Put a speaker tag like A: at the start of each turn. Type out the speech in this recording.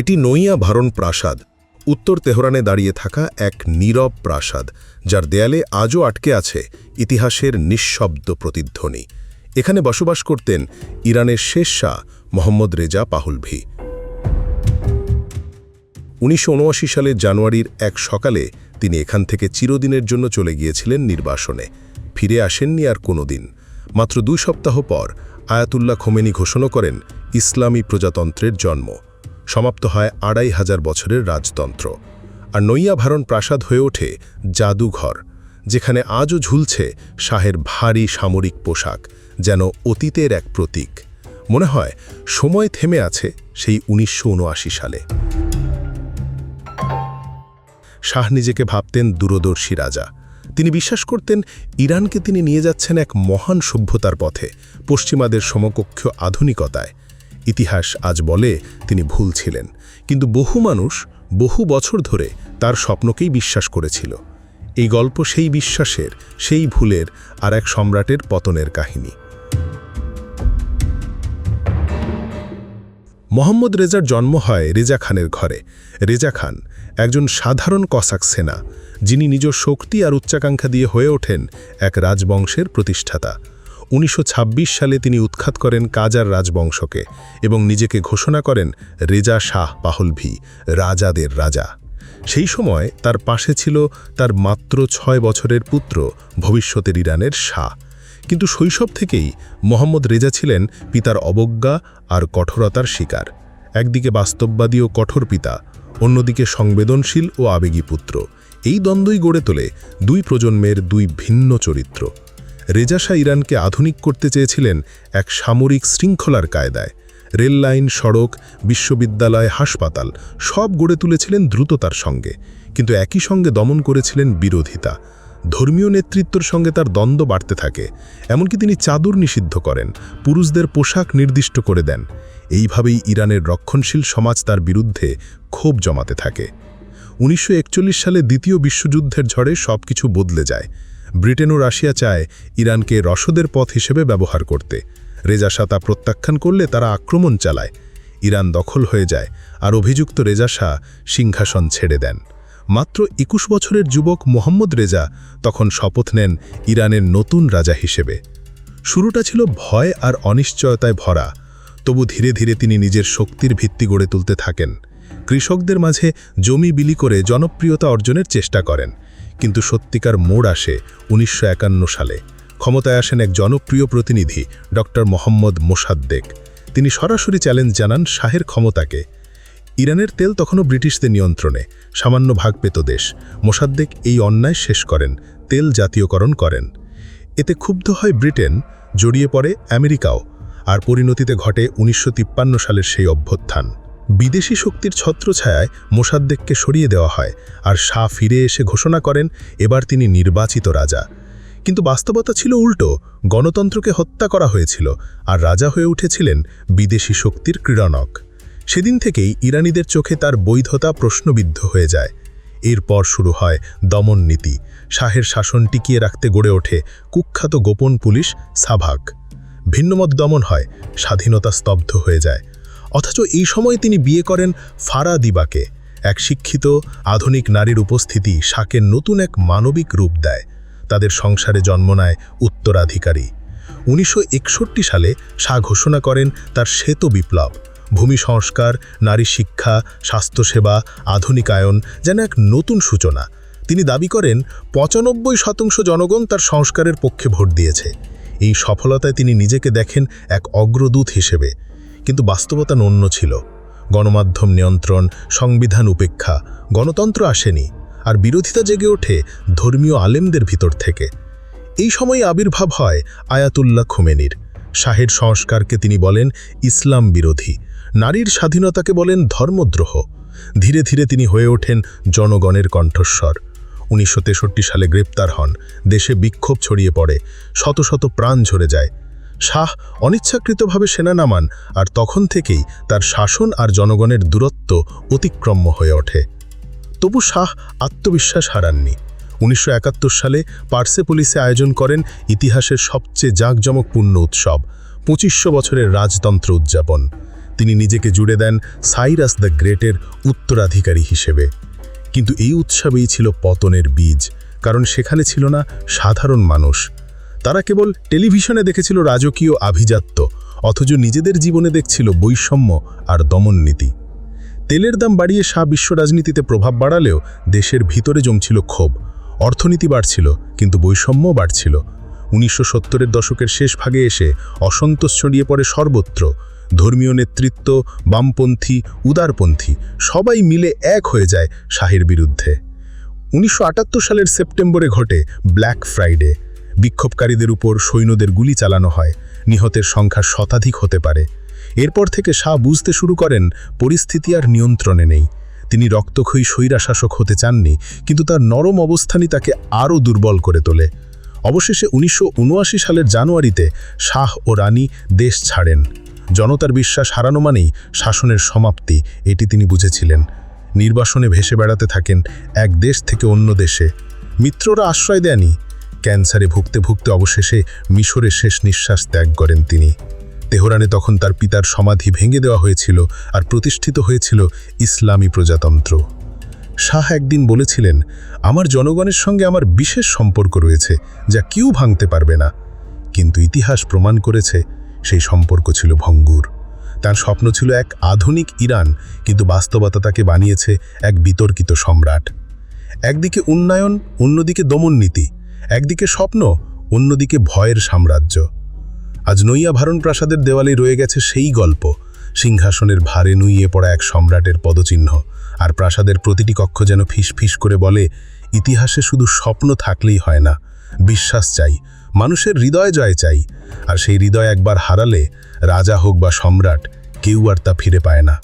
A: এটি নইয়া ভারণ প্রাসাদ। উত্তর তেহরানে দাঁড়িয়ে থাকা এক নীরব প্রাসাদ, যার দেয়ালে আজও আটকে আছে ইতিহাসের নিঃশব্দ প্রতিধ্বনি। এখানে বসবাস করতেন ইরানের শেষ শাহ মোহাম্মদ রেজা পাহুলভি। উনিশশো উনআশি সালের জানুয়ারির এক সকালে তিনি এখান থেকে চিরদিনের জন্য চলে গিয়েছিলেন নির্বাসনে। ফিরে আসেননি আর কোনোদিন। মাত্র দুই সপ্তাহ পর আয়াতুল্লাহ খোমেনি ঘোষণা করেন, ইসলামী প্রজাতন্ত্রের জন্ম। সমাপ্ত হয় আড়াই হাজার বছরের রাজতন্ত্র। আর নইয়া ভারণ প্রাসাদ হয়ে ওঠে জাদুঘর, যেখানে আজও ঝুলছে শাহের ভারী সামরিক পোশাক, যেন অতীতের এক প্রতীক। মনে হয় সময় থেমে আছে সেই উনিশশো উনআশি সালে। শাহ নিজেকে ভাবতেন দূরদর্শী রাজা। তিনি বিশ্বাস করতেন ইরানকে তিনি নিয়ে যাচ্ছেন এক মহান সভ্যতার পথে, পশ্চিমাদের সমকক্ষ আধুনিকতায়। ইতিহাস আজ বলে তিনি ভুল ছিলেন। কিন্তু বহু মানুষ বহু বছর ধরে তার স্বপ্নকেই বিশ্বাস করেছিল। এই গল্প সেই বিশ্বাসের, সেই ভুলের আর এক সম্রাটের পতনের কাহিনী। মোহাম্মদ রেজার জন্ম হয় রেজা খানের ঘরে। রেজা খান একজন সাধারণ কসাক সেনা, যিনি নিজ শক্তি আর উচ্চাকাঙ্ক্ষা দিয়ে হয়ে ওঠেন এক রাজবংশের প্রতিষ্ঠাতা। উনিশশো ছাব্বিশ সালে তিনি উৎখাত করেন কাজার রাজবংশকে এবং নিজেকে ঘোষণা করেন রেজা শাহ পাহলভি, রাজাদের রাজা। সেই সময় তার পাশে ছিল তার মাত্র ছয় বছরের পুত্র ভবিষ্যতের ইরানের শাহ। কিন্তু শৈশব থেকেই মোহাম্মদ রেজা ছিলেন পিতার অবজ্ঞা আর কঠোরতার শিকার। একদিকে বাস্তববাদী ও কঠোর পিতা, অন্যদিকে সংবেদনশীল ও আবেগী পুত্র। এই দ্বন্দ্বই গড়ে তোলে দুই প্রজন্মের দুই ভিন্ন চরিত্র। রেজা শাহ ইরানকে আধুনিক করতে চেয়েছিলেন এক সামরিক শৃঙ্খলার কায়দায়। রেল লাইন, সড়ক, বিশ্ববিদ্যালয়, হাসপাতাল সব গড়ে তুলেছিলেন দ্রুততার সঙ্গে। কিন্তু একই সঙ্গে দমন করেছিলেন বিরোধিতা। ধর্মীয় নেতৃত্বর সঙ্গে তার দ্বন্দ্ব বাড়তে থাকে। এমনকি তিনি চাদর নিষিদ্ধ করেন, পুরুষদের পোশাক নির্দিষ্ট করে দেন। এইভাবেই ইরানের রক্ষণশীল সমাজ তার বিরুদ্ধে ক্ষোভ জমাতে থাকে। উনিশশো একচল্লিশ সালে দ্বিতীয় বিশ্বযুদ্ধের ঝড়ে সব কিছু বদলে যায়। ব্রিটেন ও রাশিয়া চায় ইরানকে রসদের পথ হিসেবে ব্যবহার করতে। রেজা তা প্রত্যাখ্যান করলে তারা আক্রমণ চালায়। ইরান দখল হয়ে যায় আর অভিযুক্ত রেজা শাহ সিংহাসন ছেড়ে দেন। মাত্র একুশ বছরের যুবক মোহাম্মদ রেজা তখন শপথ নেন ইরানের নতুন রাজা হিসেবে। শুরুটা ছিল ভয় আর অনিশ্চয়তায় ভরা, তবু ধীরে ধীরে তিনি নিজের শক্তির ভিত্তি গড়ে তুলতে থাকেন। কৃষকদের মাঝে জমি বিলি করে জনপ্রিয়তা অর্জনের চেষ্টা করেন। কিন্তু সত্যিকার মোড় আসে উনিশশো একান্ন সালে। ক্ষমতায় আসেন এক জনপ্রিয় প্রতিনিধি, ডক্টর মোহাম্মদ মোসাদ্দেক। তিনি সরাসরি চ্যালেঞ্জ জানান শাহের ক্ষমতাকে। ইরানের তেল তখনও ব্রিটিশদের নিয়ন্ত্রণে, সামান্য ভাগ পেত দেশ। মোসাদ্দেক এই অন্যায় শেষ করেন, তেল জাতীয়করণ করেন। এতে ক্ষুব্ধ হয় ব্রিটেন, জড়িয়ে পড়ে আমেরিকাও, আর পরিণতিতে ঘটে উনিশশো তিপ্পান্ন সালের সেই অভ্যুত্থান। বিদেশি শক্তির ছত্রছায়ায় মোসাদ্দেককে সরিয়ে দেওয়া হয় আর শাহ ফিরে এসে ঘোষণা করেন, এবার তিনি নির্বাচিত রাজা। কিন্তু বাস্তবতা ছিল উল্টো, গণতন্ত্রকে হত্যা করা হয়েছিল আর রাজা হয়ে উঠেছিলেন বিদেশি শক্তির ক্রীড়নক। সেদিন থেকেই ইরানিদের চোখে তার বৈধতা প্রশ্নবিদ্ধ হয়ে যায়। এরপর শুরু হয় দমন নীতি। শাহের শাসন টিকিয়ে রাখতে গড়ে ওঠে কুখ্যাত গোপন পুলিশ সাভাক ভিন্নমত দমন হয়, স্বাধীনতা স্তব্ধ হয়ে যায়। অথচ এই সময় তিনি বিয়ে করেন ফারা দিবাকে। এক শিক্ষিত, আধুনিক নারীর উপস্থিতি শাকের নতুন এক মানবিক রূপ দেয়। তাদের সংসারে জন্ম নেয় উত্তরাধিকারী। উনিশশো একষট্টি সালে শাহ ঘোষণা করেন তার শ্বেত বিপ্লব। ভূমি সংস্কার, নারী শিক্ষা, স্বাস্থ্যসেবা, আধুনিকায়ন যেন এক নতুন সূচনা। তিনি দাবি করেন, পঁচানব্বই শতাংশ জনগণ তার সংস্কারের পক্ষে ভোট দিয়েছে। এই সফলতায় তিনি নিজেকে দেখেন এক অগ্রদূত হিসেবে। কিন্তু বাস্তবতা অন্য ছিল। গণমাধ্যম নিয়ন্ত্রণ, সংবিধান উপেক্ষা, গণতন্ত্র আসেনি, আর বিরোধিতা জেগে ওঠে ধর্মীয় আলেমদের ভিতর থেকে। এই সময় আবির্ভাব হয় আয়াতুল্লাহ খুমেনির। শাহের সংস্কারকে তিনি বলেন ইসলাম বিরোধী, নারীর স্বাধীনতাকে বলেন ধর্মদ্রোহ। ধীরে ধীরে তিনি হয়ে ওঠেন জনগণের কণ্ঠস্বর। উনিশশো তেষট্টি সালে গ্রেপ্তার হন, দেশে বিক্ষোভ ছড়িয়ে পড়ে, শত শত প্রাণ ঝরে যায়। শাহ অনিচ্ছাকৃতভাবে সেনা নামান আর তখন থেকেই তার শাসন আর জনগণের দূরত্ব অতিক্রম্য হয়ে ওঠে। তবু শাহ আত্মবিশ্বাস হারাননি। উনিশশো একাত্তর সালে পার্সে পুলিশে আয়োজন করেন ইতিহাসের সবচেয়ে জাঁকজমকপূর্ণ উৎসব, পঁচিশশো বছরের রাজতন্ত্র উদযাপন। তিনি নিজেকে জুড়ে দেন সাইরাস দ্য গ্রেটের উত্তরাধিকারী হিসেবে। কিন্তু এই উৎসবেই ছিল পতনের বীজ, কারণ সেখানে ছিল না সাধারণ মানুষ। তারা কেবল টেলিভিশনে দেখেছিল রাজকীয় আভিজাত্য, অথচ নিজেদের জীবনে দেখছিল বৈষম্য আর দমননীতি। তেলের দাম বাড়িয়ে শাহ বিশ্ব রাজনীতিতে প্রভাব বাড়ালেও দেশের ভিতরে জমছিল ক্ষোভ। অর্থনীতি বাড়ছিল, কিন্তু বৈষম্য বাড়ছিল। উনিশশো সত্তরের দশকের শেষ ভাগে এসে অসন্তোষ ছড়িয়ে পড়ে সর্বত্র। ধর্মীয় নেতৃত্ব, বামপন্থী, উদারপন্থী, সবাই মিলে এক হয়ে যায় শাহের বিরুদ্ধে। উনিশশো আটাত্তর সালের সেপ্টেম্বরে ঘটে ব্ল্যাক ফ্রাইডে। বিক্ষোভকারীদের উপর সৈন্যদের গুলি চালানো হয়। নিহতের সংখ্যা শতাধিক হতে পারে। এরপর থেকে শাহ বুঝতে শুরু করেন, পরিস্থিতি আর নিয়ন্ত্রণে নেই। তিনি রক্তক্ষয়ী স্বৈরাশাসক হতে চাননি, কিন্তু তার নরম অবস্থানই তাকে আরও দুর্বল করে তোলে। অবশেষে উনিশশো উনআশি সালের জানুয়ারিতে শাহ ও রানী দেশ ছাড়েন। জনতার বিশ্বাস হারানো মানেই শাসনের সমাপ্তি, এটি তিনি বুঝেছিলেন। নির্বাসনে ভেসে বেড়াতে থাকেন এক দেশ থেকে অন্য দেশে। মিত্ররা আশ্রয় দেয়নি ক্যান্সারে ভুগতে ভুগতে অবশেষে মিশরে শেষ নিঃশ্বাস ত্যাগ করেন তিনি। তেহরানে তখন তার পিতার সমাধি ভেঙে দেওয়া হয়েছিল আর প্রতিষ্ঠিত হয়েছিল ইসলামী প্রজাতন্ত্র। শাহ একদিন বলেছিলেন, আমার জনগণের সঙ্গে আমার বিশেষ সম্পর্ক রয়েছে, যা কেউ ভাঙতে পারবে না। কিন্তু ইতিহাস প্রমাণ করেছে, সেই সম্পর্ক ছিল ভঙ্গুর। তার স্বপ্ন ছিল এক আধুনিক ইরান, কিন্তু বাস্তবতা তাকে বানিয়েছে এক বিতর্কিত সম্রাট। একদিকে উন্নয়ন, অন্যদিকে দমননীতি। একদিকে স্বপ্ন, অন্যদিকে ভয়ের সাম্রাজ্য। আজ নইয়া ভারণ প্রাসাদের দেওয়ালে রয়ে গেছে সেই গল্প, সিংহাসনের ভারে নুইয়ে পড়া এক সম্রাটের পদচিহ্ন, আর প্রাসাদের প্রতিটি কক্ষ যেন ফিস ফিস করে বলে, ইতিহাসে শুধু স্বপ্ন থাকলেই হয় না, বিশ্বাস চাই, মানুষের হৃদয় জয় চাই, আর সেই হৃদয় একবার হারালে, রাজা হোক বা সম্রাট, কেউ আর তা ফিরে পায় না।